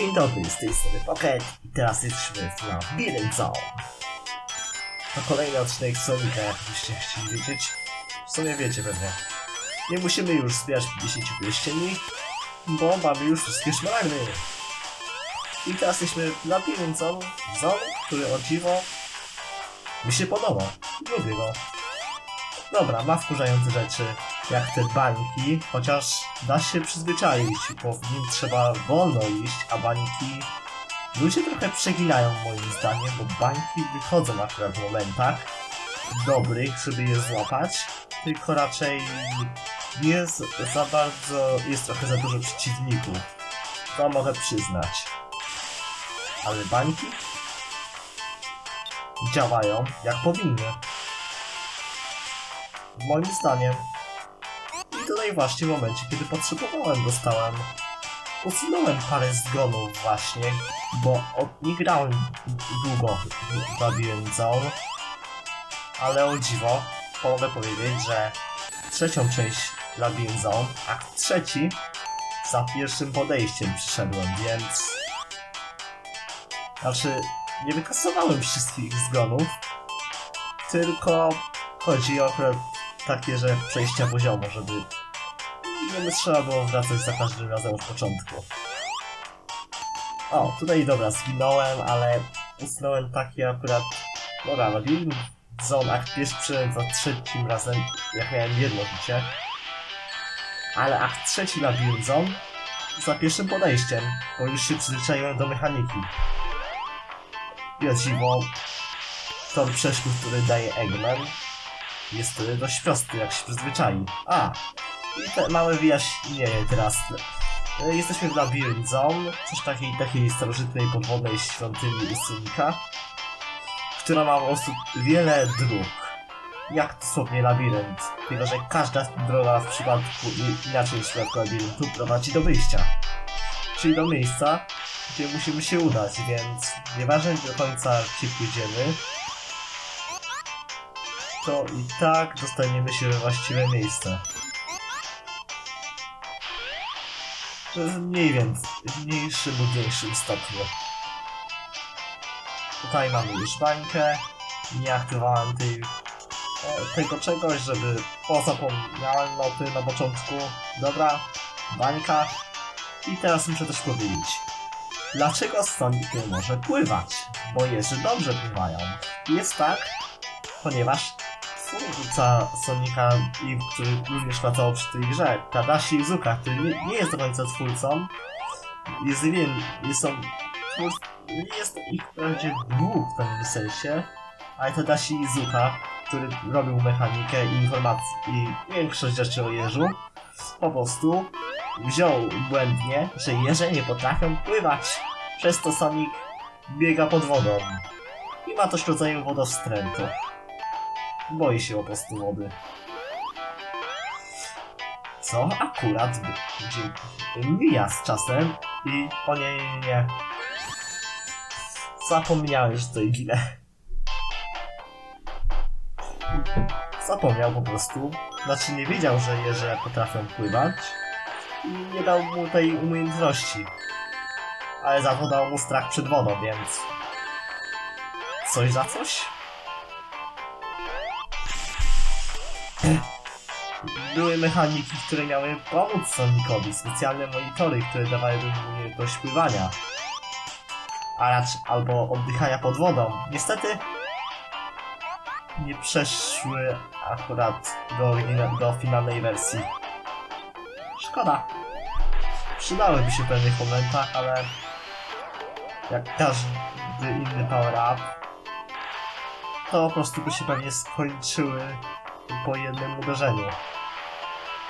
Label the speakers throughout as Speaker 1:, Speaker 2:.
Speaker 1: Dzień dobry, z tej strony Pocket i teraz jesteśmy w Labyrinth Zone. To kolejny odcinek Sonika, jakbyście chcieli wiedzieć. W sumie wiecie pewnie. Nie musimy już zbierać 50 pierścieni, bo mamy już wszystkie szmaragdy. I teraz jesteśmy w Labyrinth Zone, Zone, który o dziwo mi się podoba. Lubię go. Dobra, ma wkurzające rzeczy, jak te bańki, chociaż da się przyzwyczaić, bo w nim trzeba wolno iść, a bańki ludzie trochę przeginają moim zdaniem, bo bańki wychodzą akurat w momentach dobrych, żeby je złapać, tylko raczej jest za bardzo, jest trochę za dużo przeciwników. To mogę przyznać. Ale bańki działają jak powinny. Moim zdaniem. Tutaj właśnie w momencie, kiedy potrzebowałem, dostałem. Usunąłem parę zgonów właśnie, bo od, nie grałem długo w Zone. Ale o dziwo, mogę powiedzieć, że trzecią część Labyrinth Zone, akt trzeci, za pierwszym podejściem przyszedłem, więc... Znaczy, nie wykasowałem wszystkich zgonów, tylko chodzi o takie, że przejścia poziomo, żeby nie by trzeba było wracać za każdym razem od początku. O, tutaj dobra, zginąłem, ale usunąłem takie akurat... Dobra, Labyrinth Zone akt pierwszy za trzecim razem, jak miałem jedno życie. Ale akt trzeci Labyrinth Zone za pierwszym podejściem, bo już się przyzwyczaiłem do mechaniki. I o dziwo, tor przeszkód, który daje Eggman, jest dość prosty, jak się przyzwyczai. A, i te małe wyjaśnienie teraz. E, Jesteśmy w Labyrinth Zone, coś takiej, takiej starożytnej podwodnej świątyni Usunika, która ma po prostu wiele dróg. Jak dosłownie labirynt, tylko że każda droga w przypadku inaczej w przypadku labiryntu prowadzi do wyjścia. Czyli do miejsca, gdzie musimy się udać, więc nieważne do końca gdzie pójdziemy, to i tak dostaniemy się we właściwe miejsce. To jest mniej więcej, w mniejszym lub większym stopniu. Tutaj mamy już bańkę. Nie aktywowałem tej, e, tego czegoś, żeby... O, zapomniałem o tym na początku. Dobra, bańka. I teraz muszę też powiedzieć. Dlaczego Sonic nie może pływać? Bo jeży dobrze pływają. Jest tak, ponieważ twórca Sonika, i który również pracował przy tej grze, Tadashi Izuka, który nie, nie jest do końca twórcą, jest wiem, jest on nie jest ich wprawdzie dwóch w pewnym sensie, ale Tadashi Izuka, który robił mechanikę i informacje i większość rzeczy o jeżu, po prostu wziął błędnie, że jeże nie potrafią pływać, przez to Sonic biega pod wodą i ma w rodzaju wodowstrętu. Boi się po prostu wody. Co akurat mija z czasem i o nie, nie, nie. Zapomniałem, że to ginę. Zapomniał po prostu. Znaczy nie wiedział, że jeże potrafią pływać i nie dał mu tej umiejętności. Ale za to dał mu strach przed wodą, więc... Coś za coś? Były mechaniki, które miały pomóc Sonicowi, specjalne monitory, które dawały mu umiejętność pływania. A racz, albo oddychania pod wodą. Niestety nie przeszły akurat do, do finalnej wersji. Szkoda. Przydałyby się w pewnych momentach, ale jak każdy inny power-up, to po prostu by się pewnie skończyły po jednym uderzeniu.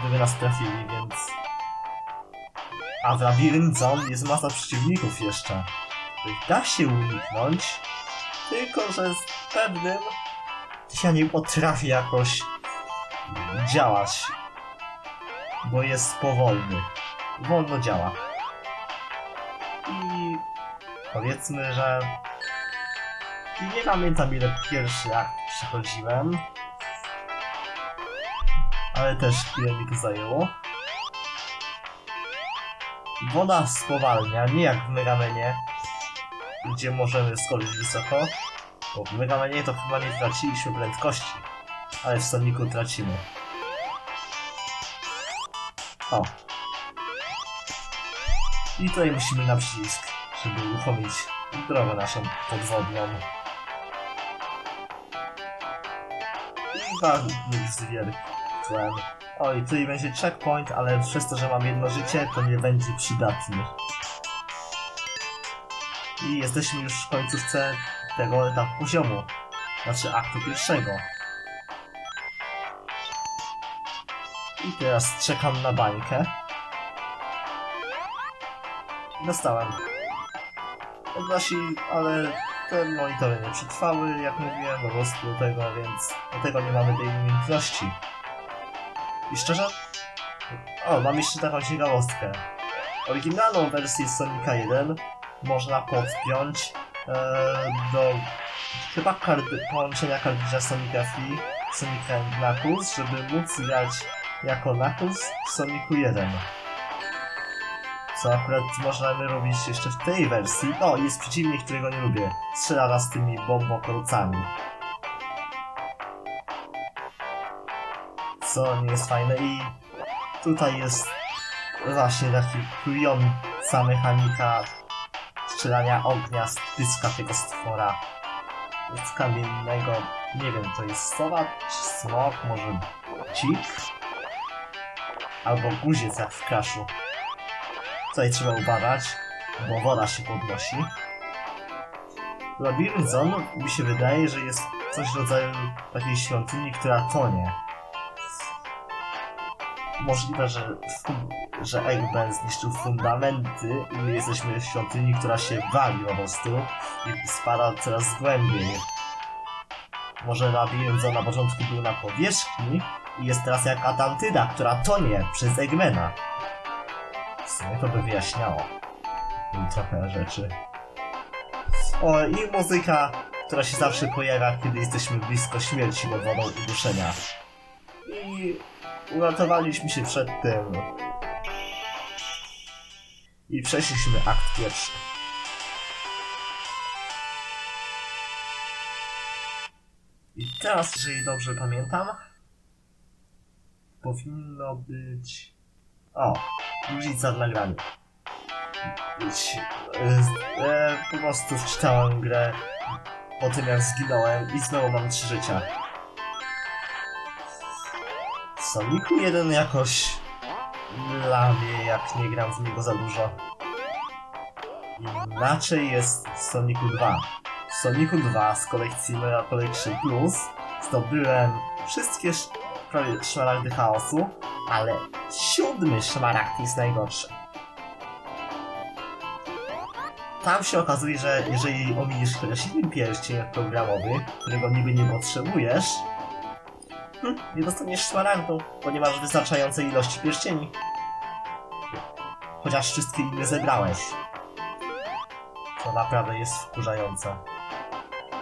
Speaker 1: Gdyby nas trafili, więc... A w Labyrinth Zone jest masa przeciwników jeszcze. Da się uniknąć, tylko że z pewnym ja nie potrafi jakoś działać, bo jest powolny. Wolno działa. I powiedzmy, że nie pamiętam ile pierwszy akt przechodziłem, ale też chwilę mi to zajęło. woda spowalnia, nie jak w Megamenie, gdzie możemy skoczyć wysoko, bo w Megamenie to chyba nie traciliśmy prędkości, ale w Sonicu tracimy. O. I tutaj musimy na przycisk, żeby uruchomić drogę naszą podwodną. I bagnik z. O, i tutaj będzie checkpoint, ale przez to, że mam jedno życie, to nie będzie przydatny. I jesteśmy już w końcówce tego etapu poziomu. Znaczy aktu pierwszego. I teraz czekam na bańkę. Dostałem. Odnosi, ale te monitory nie przetrwały, jak mówiłem, po prostu do tego, więc do tego nie mamy tej umiejętności. I szczerze? O, mam jeszcze taką ciekawostkę. Oryginalną wersję Sonika 1 można podpiąć e, do chyba karty, połączenia kartridża Sonica Free, Sonica Knuckles, żeby móc grać jako Knuckles w Sonicu 1. Co akurat możemy robić jeszcze w tej wersji. O, jest przeciwnik, którego nie lubię. Strzela nas tymi bombokrocami. Co nie jest fajne i tutaj jest właśnie taki plująca mechanika strzelania ognia z pyska tego stwora. Z kamiennego, nie wiem, to jest sowa czy smok, może dzik? Albo guziec jak w kraszu. Tutaj trzeba uważać, bo woda się podnosi. Labirynt Zon mi się wydaje, że jest coś w rodzaju takiej świątyni, która tonie. Możliwe, że, że Eggman zniszczył fundamenty i my jesteśmy w świątyni, która się wali po prostu i spada coraz głębiej. Może labirynt na początku był na powierzchni i jest teraz jak Atlantyda, która tonie przez Eggmana. W sumie to by wyjaśniało trochę rzeczy. O, i muzyka, która się zawsze pojawia, kiedy jesteśmy blisko śmierci pod wodą uduszenia. I uratowaliśmy się przed tym. I przeszliśmy akt pierwszy. I teraz, jeżeli dobrze pamiętam, powinno być... O, różnica w nagraniu. Być... E, e, po prostu wczytałem grę po tym jak zginąłem i znowu mam trzy życia. W Sonicu 1 jakoś dla mnie, jak nie gram w niego za dużo. Inaczej jest w Sonicu 2. W Sonicu 2 z kolekcji Mega Collection Plus zdobyłem wszystkie sz- prawie szmaragdy chaosu, ale siódmy szmaragd jest najgorszy. Tam się okazuje, że jeżeli ominiesz chociaż jeden pierścień programowy, którego niby nie potrzebujesz, hm, nie dostaniesz szmaragdu, bo nie masz wystarczającej ilości pierścieni. Chociaż wszystkie inne zebrałeś. To naprawdę jest wkurzające.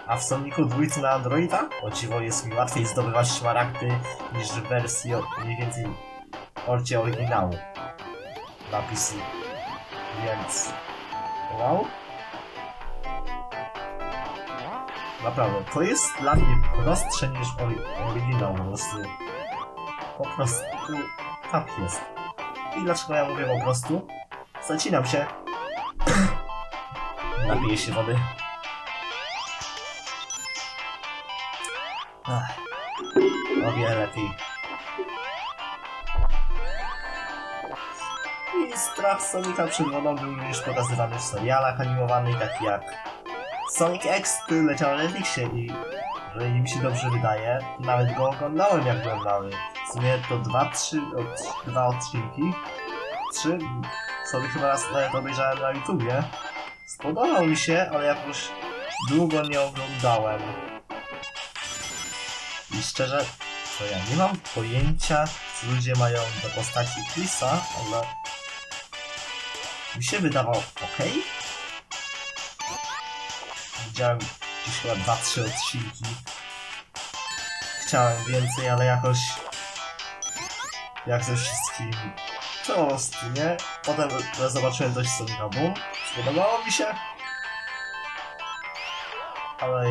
Speaker 1: A w Sonicu dwójce na Androida, o dziwo jest mi łatwiej zdobywać szmaragdy niż w wersji o- mniej więcej orcie oryginału na PC. Więc... Wow. Naprawdę, to jest dla mnie prostsze niż ory- oryginał po prostu. Po prostu tak jest. I dlaczego ja mówię po prostu? Zacinam się. Napiję się wody. Ach, o wiele lepiej. I strach Sonika przed wodą był również pokazywany w serialach animowanych, takich jak Sonic X, leciał na Netflixie i jeżeli mi się dobrze wydaje, nawet go oglądałem jak byłem mały. W sumie to dwa, trzy, od, dwa odcinki, trzy, sobie chyba raz nawet obejrzałem na YouTubie. Spodobał mi się, ale jakoś długo nie oglądałem. I szczerze, to ja nie mam pojęcia, co ludzie mają do postaci Chrisa, ale mi się wydawał ok. Widziałem gdzieś chyba 2-3 odcinki. Chciałem więcej, ale jakoś jak ze wszystkim prostu, nie? Potem zobaczyłem coś Sonika Boom, spodobało mi się. Ale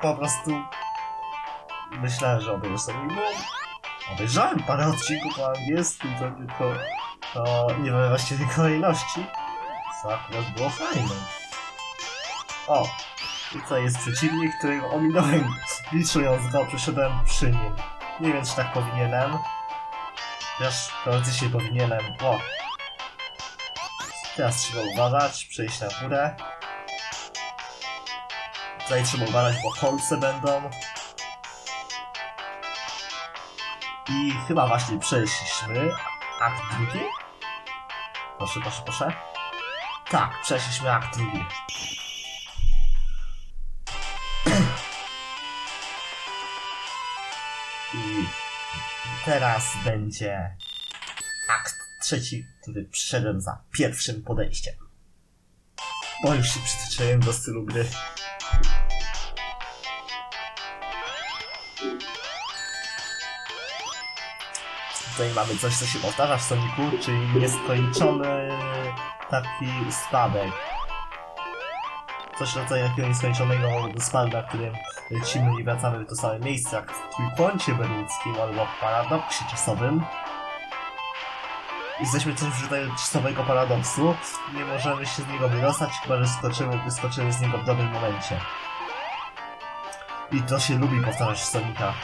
Speaker 1: po prostu myślałem, że obejrzę Sonic Boom. Obejrzałem parę odcinków po angielsku, to tylko to nie we właściwej kolejności. Co akurat było fajne. O! Tutaj jest przeciwnik, którego ominąłem, liczując go, przyszedłem przy nim. Nie wiem, czy tak powinienem. Chociaż teoretycznie powinienem. O! Teraz trzeba uważać, przejść na górę. Tutaj trzeba uważać, bo kolce będą. I chyba właśnie przeszliśmy akt drugi. Proszę, proszę, proszę. Tak, przeszliśmy akt drugi. Teraz będzie akt trzeci, który przyszedłem za pierwszym podejściem. Bo już się przyzwyczaiłem do stylu gry. Tutaj mamy coś, co się powtarza w Sonicu, czyli nieskończony taki spadek. Coś rodzaju takiego nieskończonego spadu, na którym lecimy i wracamy w to same miejsce, jak w trójkącie bermudzkim albo w paradoksie czasowym. Jesteśmy coś w rodzaju czasowego paradoksu. Nie możemy się z niego wydostać, chyba że skoczymy, wyskoczymy z niego w dobrym momencie. I to się lubi powtarzać w Sonicach.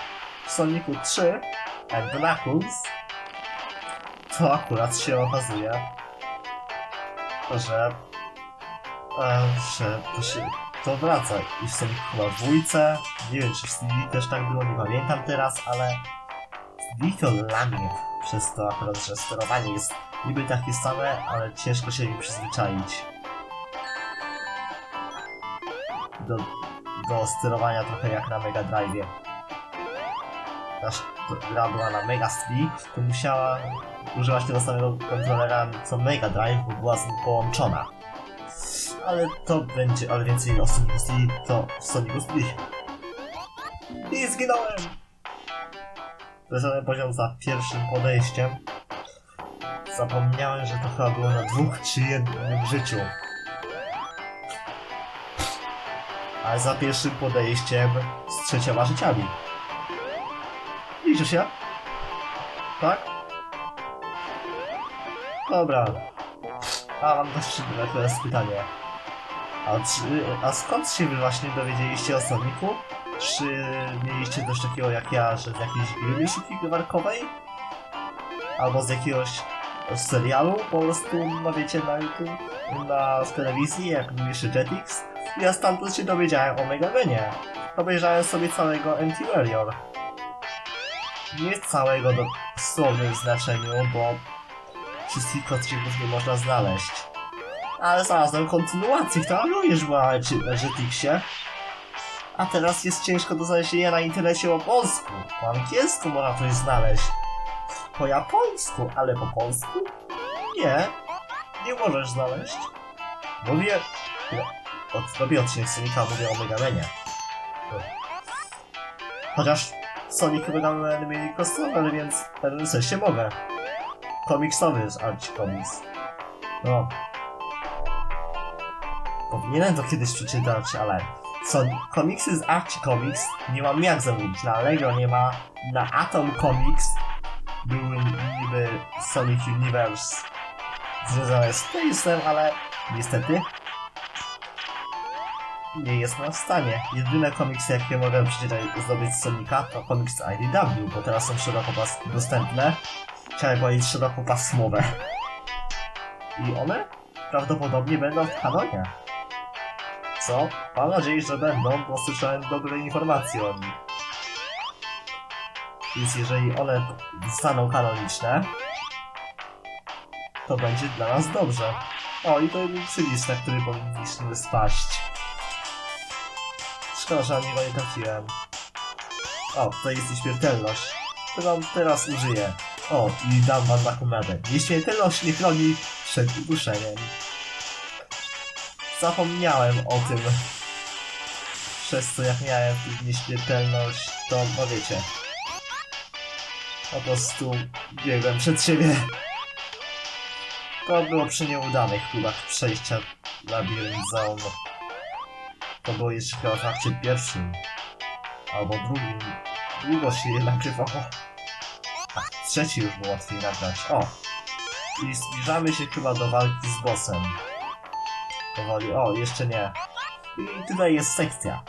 Speaker 1: W Sonicu 3, jak Knuckles, to akurat się okazuje, że, e, że to wraca. I w Sonic chyba w dwójce, nie wiem czy w CD też tak było, nie pamiętam teraz, ale CD to dla mnie przez to akurat, że sterowanie jest niby takie same, ale ciężko się nim przyzwyczaić. Do, do sterowania trochę jak na Mega Drive. Nasz gra była na Mega CD, to musiała używać tego samego kontrolera co Mega Drive, bo była z nim połączona. Ale to będzie, ale więcej o Sonic CD to w Sonic CD. I zginąłem! Zeszedłem poziom za pierwszym podejściem. Zapomniałem, że to chyba było na dwóch czy jednym życiu. Ale za pierwszym podejściem z trzecioma życiami. Liczy się? Tak? Dobra. A, mam dość szybkie pytanie. A, czy, a skąd się wy właśnie dowiedzieliście o Sonicu? Czy mieliście coś takiego jak ja, że z jakiejś gry myśliki warkowej? Albo z jakiegoś serialu po prostu, no wiecie, na YouTube, na w telewizji, jak jeszcze Jetix? Ja stamtąd się dowiedziałem o Megavenie. Obejrzałem sobie całego Anti-Warrior. Nie całego do słownym znaczeniu, bo wszystkich odcinków nie można znaleźć. Ale znalazłem kontynuację, która również była na Jetixie. A teraz jest ciężko do znalezienia na internecie po polsku. Po angielsku można coś znaleźć. Po japońsku, ale po polsku? Nie. Nie możesz znaleźć. Mówię... Od, robię odcinek Sonika, mówię o Megamenie. Chociaż Sonic i Megaman mieli crossover, więc w pewnym sensie mogę. Komiksowy jest Archie-Comics. No. Powinienem to kiedyś przeczytać, ale... Co, komiksy z Archie Comics nie mam jak zamówić. Na Allegro nie ma, na Atom Comics były niby Sonic Universe związane z Face'em, ale niestety nie jestem w stanie. Jedyne komiksy, jakie mogę przeczytać zdobyć z Sonika, to komiks IDW, bo teraz są szeroko pas dostępne. Chciałem powiedzieć szeroko pasmowe. I one prawdopodobnie będą w kanonie. Co? Mam nadzieję, że będą, bo słyszałem dobre informacje o nich. Więc jeżeli one zostaną kanoniczne, to będzie dla nas dobrze. O, i to przycisk, na który powinniśmy spaść. Szkoda, że na niego nie trafiłem. O, tutaj jest nieśmiertelność, którą teraz użyję. O, i dam wam taką radę. Nieśmiertelność nie chroni przed uduszeniem. Zapomniałem o tym. Przez co jak miałem nieśmiertelność, to no wiecie. Po prostu biegłem przed siebie. To było przy nieudanych próbach przejścia Labirynt Zone. To było jeszcze chyba w akcie pierwszym. Albo drugim. Długo się je nagrywało. A trzeci już było łatwiej nagrać. O! I zbliżamy się chyba do walki z bossem. Powoli. O, jeszcze nie. I tutaj jest sekcja.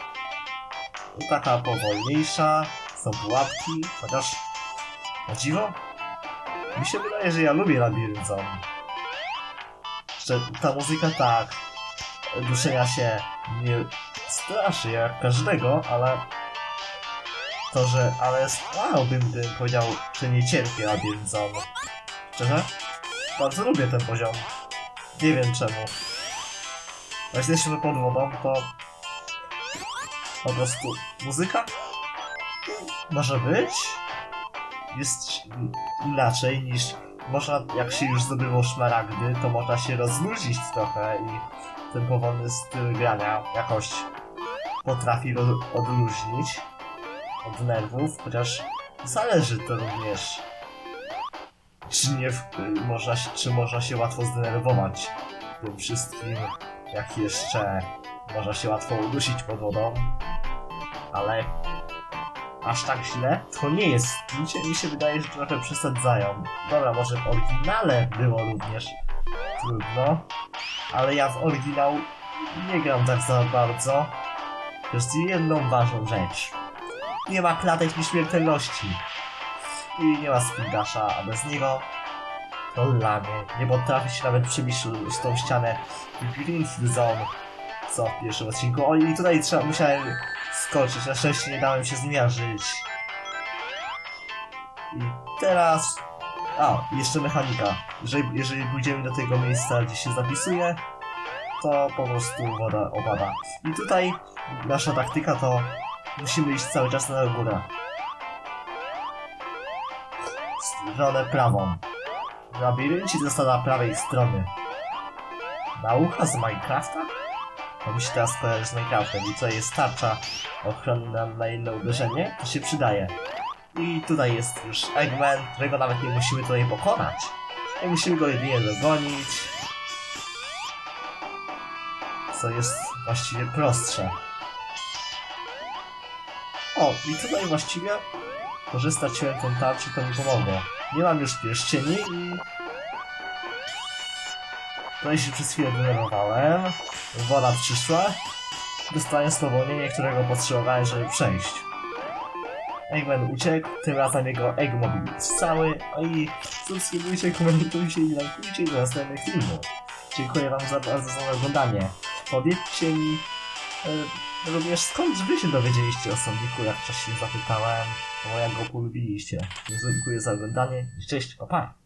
Speaker 1: Taka powolniejsza. Są pułapki. Chociaż... O dziwo? Mi się wydaje, że ja lubię Labirynt Zone. Że ta muzyka tak, duszenia się nie straszy jak każdego, ale to, że, ale wow, bym, bym powiedział, że nie cierpię Labirynt Zone. Szczerze? Bardzo lubię ten poziom. Nie wiem czemu. Jak jesteśmy pod wodą, to po prostu muzyka? Może być? Jest inaczej niż można, jak się już zdobyło szmaragdy, to można się rozluźnić trochę i ten powolny styl grania jakoś potrafi odluźnić od nerwów, chociaż zależy to również czy nie w, można, czy można się łatwo zdenerwować tym wszystkim, jak jeszcze można się łatwo udusić pod wodą, ale aż tak źle to nie jest. Mi mi się wydaje, że trochę przesadzają. Dobra, może w oryginale było również trudno, ale ja w oryginał nie gram tak za bardzo. Jest jedną ważną rzecz. Nie ma klatek nieśmiertelności. I nie ma speedasha, a bez niego to lanie. Nie potrafi się nawet przebić z tą ścianę Green Zone, co w pierwszym odcinku. O i tutaj trzeba, musiałem skoczyć, na szczęście nie dałem się zmiażyć. I teraz... A, jeszcze mechanika. Jeżeli, jeżeli pójdziemy do tego miejsca, gdzie się zapisuje, to po prostu woda opada. I tutaj nasza taktyka to musimy iść cały czas na górę. Stronę prawą. W labiryncie została prawej strony. Nauka z Minecrafta? To mi się teraz kojarzy z Minecraftem i co jest tarcza ochronna na inne uderzenie, to się przydaje. I tutaj jest już Eggman, którego nawet nie musimy tutaj pokonać. Nie musimy go jedynie dogonić. Co jest właściwie prostsze. O, i tutaj właściwie to, że straciłem tą tarczę, to mi pomogło. Nie mam już pierścieni i... Tutaj się przez chwilę denerwowałem. Woda przyszła. Dostałem spowolnienie, którego potrzebowałem, żeby przejść. Eggman uciekł, tym razem jego Eggmobil jest cały. No i subskrybujcie, komentujcie i lajkujcie do następnych filmów. Dziękuję wam za bardzo za oglądanie. Powiedzcie mi e, również skąd wy się dowiedzieliście o Soniku, jak wcześniej zapytałem, bo jak go polubiliście. Dziękuję za oglądanie. Cześć, pa pa!